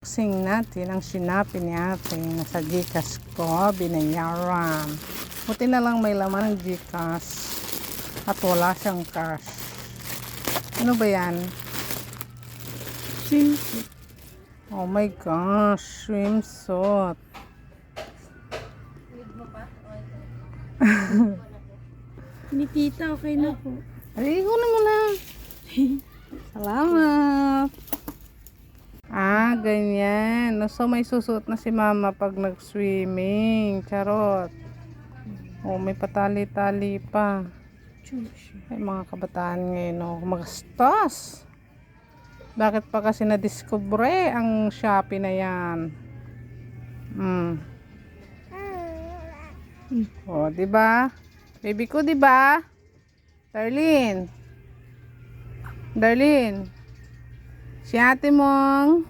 Unboxing natin ang sinapi ni ate na sa Gcash ko, binayaran. Buti na lang may laman ng Gcash at wala siyang cash. Ano ba yan? Swimsuit. Oh my gosh, swimsuit. Ni tita, okay na po. Ay, mo na. Salamat. Ah, ganyan. So, may susuot na si mama pag nag-swimming. Charot. Oh, may patali-tali pa. Ay, mga kabataan ngayon, oh, magastos. Bakit pa kasi na-discover ang Shopee na yan? Hmm. Oh, 'di ba? Baby ko, 'di ba? Darlene. Darlene. Si ate mong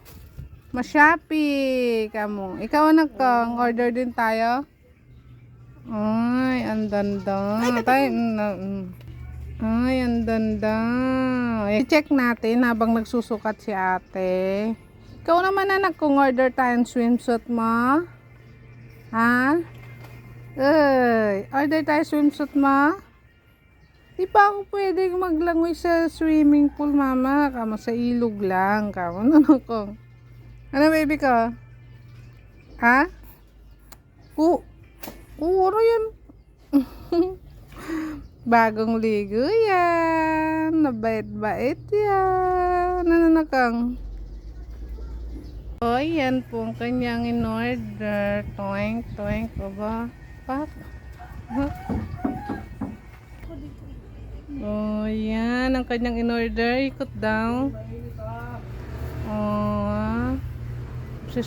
ma-Shopee kamo. Ikaw anak ko, order din tayo. Ay, ang danda. Tay, mm, mm. Ay, ang danda. I-check natin habang nagsusukat si ate. Ikaw naman anak kung order tayong swimsuit mo. Ha? Ay, order tayo swimsuit mo. Di pa ako pwede maglangoy sa swimming pool, mama. Kamo sa ilog lang. Kamo, ano ko? Ano, baby ko? Ha? Oo. Oo, ano yan? Bagong ligo yan. Nabait-bait yan. Ano na kang? O, yan po ang kanyang in-order. Toink, toink. Baba. Pak. Huh? Oh, yan ang kanyang in-order. Ikot daw. Oh. Si